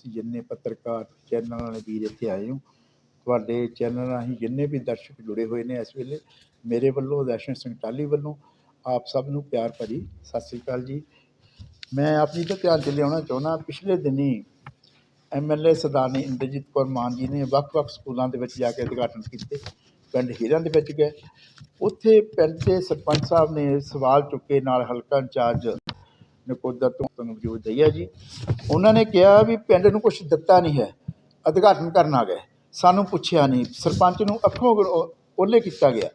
ਤੁਸੀਂ ਜਿੰਨੇ ਪੱਤਰਕਾਰ ਚੈਨਲ ਵਾਲੇ ਵੀਰ ਇੱਥੇ ਆਏ ਹੋ, ਤੁਹਾਡੇ ਚੈਨਲ ਰਾਹੀਂ ਜਿੰਨੇ ਵੀ ਦਰਸ਼ਕ ਜੁੜੇ ਹੋਏ ਨੇ ਇਸ ਵੇਲੇ, ਮੇਰੇ ਵੱਲੋਂ, ਦਰਸ਼ਨ ਸਿੰਘ ਟਾਲੀ ਵੱਲੋਂ, ਆਪ ਸਭ ਨੂੰ ਪਿਆਰ ਭਰੀ ਸਤਿ ਸ੍ਰੀ ਅਕਾਲ ਜੀ। ਮੈਂ ਆਪਣੀ ਤੋਂ ਧਿਆਨ 'ਚ ਲਿਆਉਣਾ ਚਾਹੁੰਦਾ, ਪਿਛਲੇ ਦਿਨੀ ਐਮਐਲਏ ਸਰਦਾਰਨੀ ਇੰਦਰਜੀਤ ਕੌਰ ਮਾਨ ਜੀ ਨੇ ਵੱਖ-ਵੱਖ ਸਕੂਲਾਂ ਦੇ ਵਿੱਚ ਜਾ ਕੇ ਉਦਘਾਟਨ ਕੀਤੇ, ਪਿੰਡ ਹੀਰਾਂ ਦੇ ਵਿੱਚ ਗਏ। ਉੱਥੇ ਪਿੰਡ ਦੇ ਸਰਪੰਚ ਸਾਹਿਬ ਨੇ ਸਵਾਲ ਚੁੱਕੇ, ਨਾਲ ਹਲਕਾ ਇੰਚਾਰਜ ਨਕੋਦਰ ਤੋਂ ਤਨਵਜੋਤ ਦਈਆ ਜੀ। ਉਹਨਾਂ ਨੇ ਕਿਹਾ ਵੀ ਪਿੰਡ ਨੂੰ ਕੁਝ ਦਿੱਤਾ ਨਹੀਂ ਹੈ, ਉਦਘਾਟਨ ਕਰਨ ਆ ਗਏ। ਸਾਨੂੰ ਪੁੱਛਿਆ ਨਹੀਂ। ਸਰਪੰਚ ਨੂੰ ਅੱਖੋਂ ਗਲੋ- ਓਹਲੇ ਕੀਤਾ ਗਿਆ।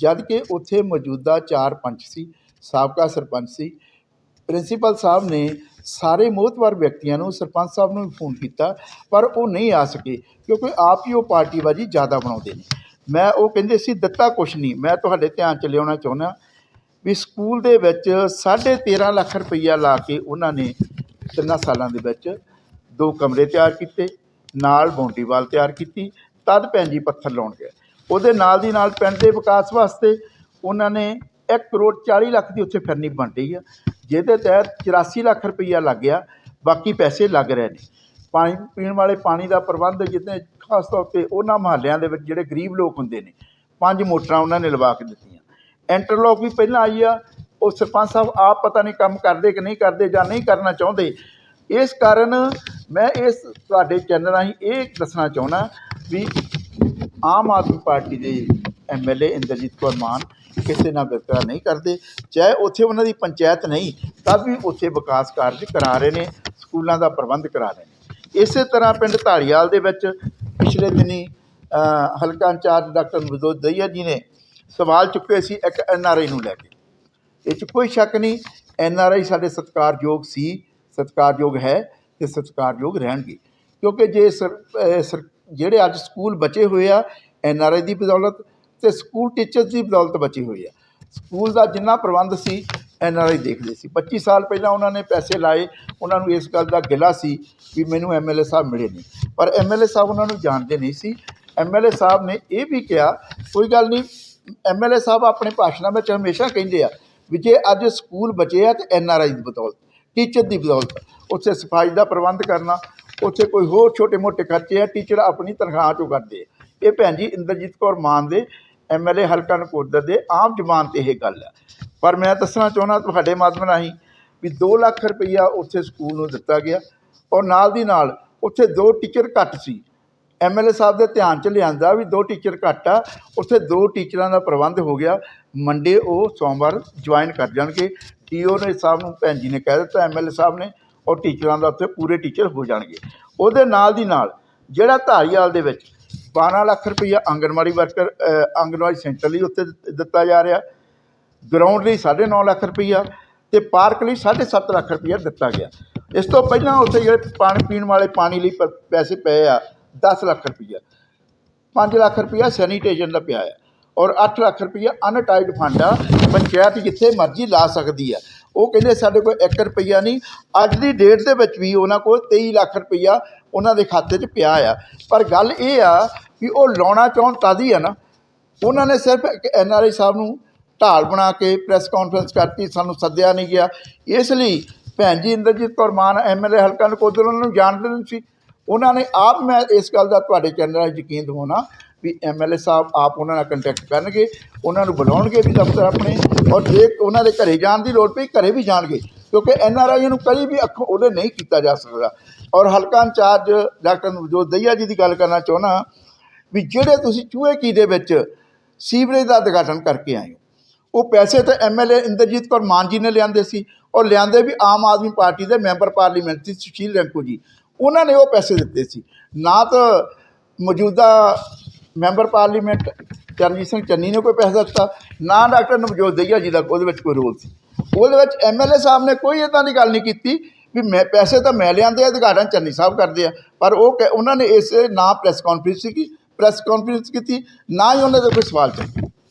ਜਦ ਕਿ ਉੱਥੇ ਮੌਜੂਦਾ ਚਾਰ ਪੰਚ ਸੀ, ਸਾਬਕਾ ਸਰਪੰਚ ਸੀ, ਪ੍ਰਿੰਸੀਪਲ ਸਾਹਿਬ ਨੇ ਸਾਰੇ ਮੋਹਤਵਰ ਵਿਅਕਤੀਆਂ ਨੂੰ ਸਰਪੰਚ ਸਾਹਿਬ ਨੂੰ ਵੀ ਫੋਨ ਕੀਤਾ, ਪਰ ਉਹ ਨਹੀਂ ਆ ਸਕੇ, ਕਿਉਂਕਿ ਆਪ ਹੀ ਉਹ ਪਾਰਟੀਬਾਜ਼ੀ ਜ਼ਿਆਦਾ ਬਣਾਉਂਦੇ ਨੇ। ਮੈਂ ਉਹ ਕਹਿੰਦੇ ਸੀ, ਦਿੱਤਾ ਕੁਛ ਨਹੀਂ। ਮੈਂ ਤੁਹਾਡੇ ਧਿਆਨ 'ਚ ਲਿਆਉਣਾ ਚਾਹੁੰਦਾ ਵੀ ਸਕੂਲ ਦੇ ਵਿੱਚ 13.5 ਲੱਖ ਰੁਪਈਆ ਲਾ ਕੇ ਉਹਨਾਂ ਨੇ ਤਿੰਨਾਂ ਸਾਲਾਂ ਦੇ ਵਿੱਚ ਦੋ ਕਮਰੇ ਤਿਆਰ ਕੀਤੇ, ਨਾਲ ਬਾਉਂਡਰੀ ਵਾਲ ਤਿਆਰ ਕੀਤੀ, ਤਦ ਭੈਣ ਜੀ ਪੱਥਰ ਲਾਉਣ ਗਏ। ਉਹਦੇ ਨਾਲ ਦੀ ਨਾਲ ਪਿੰਡ ਦੇ ਵਿਕਾਸ ਵਾਸਤੇ ਉਹਨਾਂ ਨੇ 1 ਕਰੋੜ 40 ਲੱਖ ਦੀ ਉੱਥੇ ਫਿਰਨੀ ਬਣ ਰਹੀ ਆ, ਜਿਹਦੇ ਤਹਿਤ 84 ਲੱਖ ਰੁਪਈਆ ਲੱਗ ਗਿਆ, ਬਾਕੀ ਪੈਸੇ ਲੱਗ ਰਹੇ ਨੇ। ਪਾਣੀ, ਪੀਣ ਵਾਲੇ ਪਾਣੀ ਦਾ ਪ੍ਰਬੰਧ ਜਿੱਦਾਂ ਖਾਸ ਤੌਰ ਤੇ ਉਹਨਾਂ ਮਹੱਲਿਆਂ ਦੇ ਵਿੱਚ ਜਿਹੜੇ ਗਰੀਬ ਲੋਕ ਹੁੰਦੇ ਨੇ, ਪੰਜ ਮੋਟਰਾਂ ਉਹਨਾਂ ਨੇ ਲਵਾ ਕੇ ਦਿੱਤੀਆਂ। ਇੰਟਰਲੋਕ ਵੀ ਪਹਿਲਾਂ ਆਈ ਆ, ਉਹ ਸਰਪੰਚ ਸਾਹਿਬ ਆਪ ਪਤਾ ਨਹੀਂ ਕੰਮ ਕਰਦੇ ਕਿ ਨਹੀਂ ਕਰਦੇ ਜਾਂ ਨਹੀਂ ਕਰਨਾ ਚਾਹੁੰਦੇ। ਇਸ ਕਾਰਨ ਮੈਂ ਇਸ ਤੁਹਾਡੇ ਚੈਨਲ ਰਾਹੀਂ ਇਹ ਦੱਸਣਾ ਚਾਹੁੰਦਾ ਵੀ ਆਮ ਆਦਮੀ ਪਾਰਟੀ ਦੇ ਐਮਐਲਏ ਇੰਦਰਜੀਤ ਕੌਰ ਮਾਨ ਕਿਸੇ ਨਾਲ ਵਿਤਕਰਾ ਨਹੀਂ ਕਰਦੇ, ਚਾਹੇ ਉੱਥੇ ਉਹਨਾਂ ਦੀ ਪੰਚਾਇਤ ਨਹੀਂ ਤਦ ਵੀ ਉੱਥੇ ਵਿਕਾਸ ਕਾਰਜ ਕਰਾ ਰਹੇ ਨੇ, ਸਕੂਲਾਂ ਦਾ ਪ੍ਰਬੰਧ ਕਰਾ ਰਹੇ ਨੇ। ਇਸੇ ਤਰ੍ਹਾਂ ਪਿੰਡ ਢਾਲੀਵਾਲ ਦੇ ਵਿੱਚ ਪਿਛਲੇ ਦਿਨੀ ਹਲਕਾ ਇੰਚਾਰਜ ਡਾਕਟਰ ਨਵਜੋਤ ਦਈਆ ਜੀ ਨੇ ਸਵਾਲ ਚੁੱਕੇ ਸੀ ਇੱਕ ਐੱਨ ਆਰ ਆਈ ਨੂੰ ਲੈ ਕੇ। ਇਹ 'ਚ ਕੋਈ ਸ਼ੱਕ ਨਹੀਂ, ਐੱਨ ਆਰ ਆਈ ਸਾਡੇ ਸਤਿਕਾਰਯੋਗ ਸੀ, ਸਤਿਕਾਰਯੋਗ ਹੈ ਤੇ ਸਤਿਕਾਰਯੋਗ ਰਹਿਣਗੇ। ਕਿਉਂਕਿ ਜੇ ਸਰ- ਜਿਹੜੇ ਅੱਜ ਸਕੂਲ ਬਚੇ ਹੋਏ ਆ, ਐੱਨ ਆਰ ਆਈ ਦੀ ਬਦੌਲਤ ਤੇ ਸਕੂਲ ਟੀਚਰਸ ਦੀ ਬਦੌਲਤ ਬਚੇ ਹੋਏ ਆ। ਸਕੂਲ ਦਾ ਜਿੰਨਾ ਪ੍ਰਬੰਧ ਸੀ, ਐੱਨ ਆਰ ਆਈ ਦੇਖਦੇ ਸੀ। 25 ਸਾਲ ਪਹਿਲਾਂ ਉਹਨਾਂ ਨੇ ਪੈਸੇ ਲਾਏ, ਉਹਨਾਂ ਨੂੰ ਇਸ ਗੱਲ ਦਾ ਗਿਲਾ ਸੀ ਵੀ ਮੈਨੂੰ ਐਮਐਲਏ ਸਾਹਿਬ ਮਿਲੇ ਨਹੀਂ। ਪਰ ਐਮਐਲਏ ਸਾਹਿਬ ਉਹਨਾਂ ਨੂੰ ਜਾਣਦੇ ਨਹੀਂ ਸੀ। ਐਮਐਲਏ ਸਾਹਿਬ ਨੇ ਇਹ ਵੀ ਕਿਹਾ, ਕੋਈ ਗੱਲ ਨਹੀਂ ਐਮਐਲਏ ਸਾਹਿਬ ਆਪਣੇ ਭਾਸ਼ਣਾਂ ਵਿੱਚ ਹਮੇਸ਼ਾ ਕਹਿੰਦੇ ਆ ਵੀ ਜੇ ਅੱਜ ਸਕੂਲ ਬਚੇ ਆ ਤੇ ਐਨਆਰਆਈ ਦੀ ਬਦੌਲਤ, ਟੀਚਰ ਦੀ ਬਦੌਲਤ, ਉੱਥੇ ਸਫ਼ਾਈ ਦਾ ਪ੍ਰਬੰਧ ਕਰਨਾ, ਉੱਥੇ ਕੋਈ ਹੋਰ ਛੋਟੇ-ਮੋਟੇ ਖਰਚੇ ਆ, ਟੀਚਰ ਆਪਣੀ ਤਨਖਾਹ ਚੋਂ ਕਰਦੇ ਆ। ਇਹ ਭੈਣ ਜੀ ਇੰਦਰਜੀਤ ਕੌਰ ਮਾਨ ਦੇ ਐਮਐਲਏ ਹਲਕਾ ਨਕੋਦਰ ਦੇ ਆਮ ਜ਼ਬਾਨ ਤੇ ਇਹ ਗੱਲ ਹੈ ਪਰ ਮੈਂ ਦੱਸਣਾ ਚਾਹੁੰਦਾ ਤੁਹਾਡੇ ਮਾਧਿਅਮ ਰਾਹੀਂ ਵੀ 2 ਲੱਖ ਰੁਪਈਆ ਉੱਥੇ ਸਕੂਲ ਨੂੰ ਦਿੱਤਾ ਗਿਆ। ਔਰ ਨਾਲ ਦੀ ਨਾਲ ਉੱਥੇ ਦੋ ਟੀਚਰ ਘੱਟ ਸੀ। ਐਮਐਲਏ ਸਾਹਿਬ ਦੇ ਧਿਆਨ ਚ ਲਿਆਂਦਾ ਵੀ ਦੋ ਟੀਚਰ ਘੱਟ ਆ, ਉੱਥੇ ਦੋ ਟੀਚਰਾਂ ਦਾ ਪ੍ਰਬੰਧ ਹੋ ਗਿਆ। ਮੰਡੇ ਉਹ ਸੋਮਵਾਰ ਜੁਆਇਨ ਕਰ ਜਾਣਗੇ। ਡੀਓ ਨੇ ਸਾਹਿਬ ਨੂੰ, ਭੈਣ ਜੀ ਨੇ ਕਹਿ ਦਿੱਤਾ ਐਮਐਲਏ ਸਾਹਿਬ ਨੇ, ਔਰ ਟੀਚਰਾਂ ਦਾ ਉੱਥੇ ਪੂਰੇ ਟੀਚਰ ਹੋ ਜਾਣਗੇ। ਉਹਦੇ ਨਾਲ ਦੀ ਨਾਲ ਜਿਹੜਾ ਧਾਰੀਵਾਲ ਦੇ ਵਿੱਚ 12 ਲੱਖ ਰੁਪਈਆ ਆਂਗਣਵਾੜੀ ਵਰਕਰ ਆਂਗਣਵਾੜੀ ਸੈਂਟਰ ਲਈ ਉੱਥੇ ਦਿੱਤਾ ਜਾ ਰਿਹਾ। ਗਰਾਊਂਡ ਲਈ 9.5 ਲੱਖ ਰੁਪਈਆ ਤੇ ਪਾਰਕ ਲਈ 7.5 ਲੱਖ ਰੁਪਈਆ ਦਿੱਤਾ ਗਿਆ। ਇਸ ਤੋਂ ਪਹਿਲਾਂ ਉੱਥੇ ਜਿਹੜੇ ਪਾਣੀ ਪੀਣ ਵਾਲੇ ਪਾਣੀ ਲਈ ਪ- ਪੈਸੇ ਪਏ ਆ 10 ਲੱਖ ਰੁਪਈਆ। 5 ਲੱਖ ਰੁਪਈਆ ਸੈਨੀਟੇਸ਼ਨ ਦਾ ਪਿਆ ਆ ਔਰ 8 ਲੱਖ ਰੁਪਈਆ ਅਨਟਾਈਡ ਫੰਡ ਆ, ਪੰਚਾਇਤ ਜਿੱਥੇ ਮਰਜ਼ੀ ਲਾ ਸਕਦੀ ਆ। ਉਹ ਕਹਿੰਦੇ ਸਾਡੇ ਕੋਲ 1 ਰੁਪਈਆ ਨਹੀਂ, ਅੱਜ ਦੀ ਡੇਟ ਦੇ ਵਿੱਚ ਵੀ ਉਹਨਾਂ ਕੋਲ 23 ਲੱਖ ਰੁਪਈਆ ਉਹਨਾਂ ਦੇ ਖਾਤੇ 'ਚ ਪਿਆ ਆ। ਪਰ ਗੱਲ ਇਹ ਆ ਕਿ ਉਹ ਲਾਉਣਾ ਚਾਹੁਣ ਤਦ ਹੀ ਆ ਨਾ? ਉਹਨਾਂ ਨੇ ਸਿਰਫ ਇੱਕ ਆਈ ਸਾਹਿਬ ਨੂੰ ਢਾਲ ਬਣਾ ਕੇ ਪ੍ਰੈਸ ਕਾਨਫਰੰਸ ਕਰਤੀ, ਸਾਨੂੰ ਸੱਦਿਆ ਨਹੀਂ ਗਿਆ। ਇਸ ਲਈ ਭੈਣ ਜੀ ਇੰਦਰਜੀਤ ਕੌਰ ਮਾਨ ਐਮਐਲਏ ਹਲਕਾ ਨਕੋਦਰ, ਉਹਨਾਂ ਨੂੰ ਜਾਣਦੇ ਨਹੀਂ ਸੀ। ਉਹਨਾਂ ਨੇ ਆਪ ਮੈਂ ਇਸ ਗੱਲ ਦਾ ਤੁਹਾਡੇ ਚੈਨਲ 'ਤੇ ਯਕੀਨ ਦਿਵਾਉਣਾ ਵੀ ਐਮਐਲਏ ਸਾਹਿਬ ਆਪ ਉਹਨਾਂ ਨਾਲ ਕੰਟੈਕਟ ਕਰਨਗੇ, ਉਹਨਾਂ ਨੂੰ ਬੁਲਾਉਣਗੇ ਵੀ ਦਫ਼ਤਰ ਆਪਣੇ ਔਰ ਜੇ ਉਹਨਾਂ ਦੇ ਘਰੇ ਜਾਣ ਦੀ ਲੋੜ ਪਈ, ਘਰੇ ਵੀ ਜਾਣਗੇ, ਕਿਉਂਕਿ ਐਨਆਰਆਈ ਨੂੰ ਕਦੀ ਵੀ ਅੱਖੋਂ ਉਹਦੇ ਨਹੀਂ ਕੀਤਾ ਜਾ ਸਕਦਾ। ਔਰ ਹਲਕਾ ਇੰਚਾਰਜ ਡਾਕਟਰ ਨਵਜੋਤ ਦਈਆ ਜੀ ਦੀ ਗੱਲ ਕਰਨਾ ਚਾਹੁੰਦਾ ਵੀ ਜਿਹੜੇ ਤੁਸੀਂ ਚੂਹੇ ਕੀ ਦੇ ਵਿੱਚ ਸੀਵਰੇਜ ਦਾ ਉਦਘਾਟਨ ਕਰਕੇ ਆਏ ਹੋ, ਉਹ ਪੈਸੇ ਤਾਂ ਐਮਐਲਏ ਇੰਦਰਜੀਤ ਕੌਰ ਮਾਨ ਜੀ ਨੇ ਲਿਆਂਦੇ ਸੀ, ਔਰ ਲਿਆਂਦੇ ਵੀ ਆਮ ਆਦਮੀ ਪਾਰਟੀ ਦੇ ਮੈਂਬਰ ਪਾਰਲੀਮੈਂਟ ਸੀ ਸੁਸ਼ੀਲ ਰੈਂਕੂ ਜੀ। ਉਹਨਾਂ ਨੇ ਉਹ ਪੈਸੇ ਦਿੱਤੇ ਸੀ। ਨਾ ਤਾਂ ਮੌਜੂਦਾ ਮੈਂਬਰ ਪਾਰਲੀਮੈਂਟ ਚਰਨਜੀਤ ਸਿੰਘ ਚੰਨੀ ਨੇ ਕੋਈ ਪੈਸਾ ਦਿੱਤਾ, ਨਾ ਡਾਕਟਰ ਨਵਜੋਤ ਦਈਆ ਜੀ ਦਾ ਉਹਦੇ ਵਿੱਚ ਕੋਈ ਰੋਲ ਸੀ। ਉਹਦੇ ਵਿੱਚ ਐਮਐਲਏ ਸਾਹਿਬ ਨੇ ਕੋਈ ਇਦਾਂ ਦੀ ਗੱਲ ਨਹੀਂ ਕੀਤੀ ਵੀ ਮੈਂ ਪੈਸੇ ਤਾਂ ਮੈਂ ਲਿਆਂਦੇ ਆ ਚੰਨੀ ਸਾਹਿਬ ਕਰਦੇ ਆ। ਪਰ ਉਹ ਕਹਿ- ਉਹਨਾਂ ਨੇ ਇਸ ਨਾ ਪ੍ਰੈਸ ਕਾਨਫਰੰਸ ਕੀ ਪ੍ਰੈਸ ਕਾਨਫਰੰਸ ਕੀਤੀ, ਨਾ ਹੀ ਉਹਨਾਂ ਦੇ ਕੋਈ ਸਵਾਲ ਚੱਕੇ